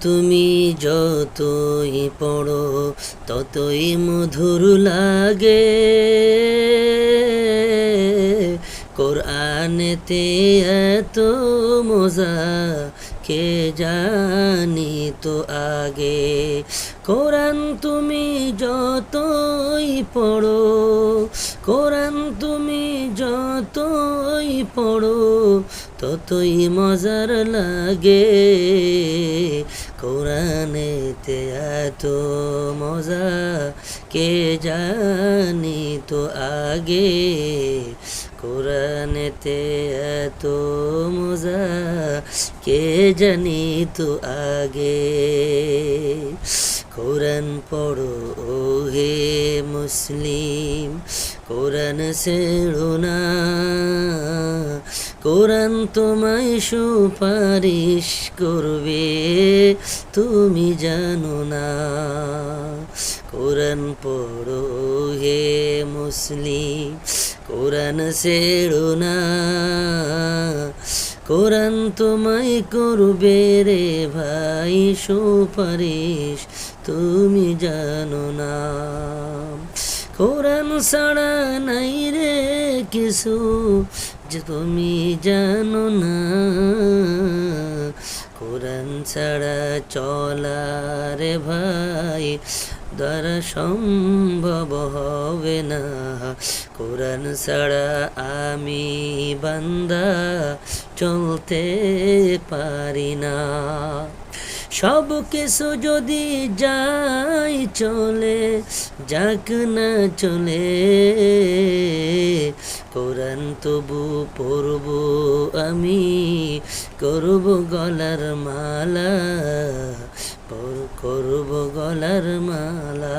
তুমি যতই পড়ো, ততই মধুর লাগে। কোরআনেতে এত মজা, কে জানি তো আগে? কোরআন তুমি যতই পড়ো, কোরআন তুমি যতই পড়ো, ততই মজার লাগে। কোরআনেতে এত মজা, কে জানি তো আগে? কোরআনেতে এত মজা, কে জানি তো আগে? কোরআন পড়ো ও হে মুসলিম। কোরআন ছেড়ো না। কোরআন তোমায় সুপারিশ করবে, তুমি জানো না। কোরআন পড়ো হে মুসলিম। কোরআন ছেড়ো না। কোরআন তোমায় করবে রে ভাই, সুপারিশ তুমি জানো না। কোরআন ছাড়া নাই রে কিছু যে তুমি জানো না। কোরআন ছাড়া চলা রে ভাই, দ্বারা সম্ভব হবে না। কোরআন ছাড়া আমি বান্দা চলতে পারি না। সব কিছু যদি যাই চলে, যাক না চলে, কোরআন তবু পড়ব আমি, করব গলার মালা করব গলার মালা।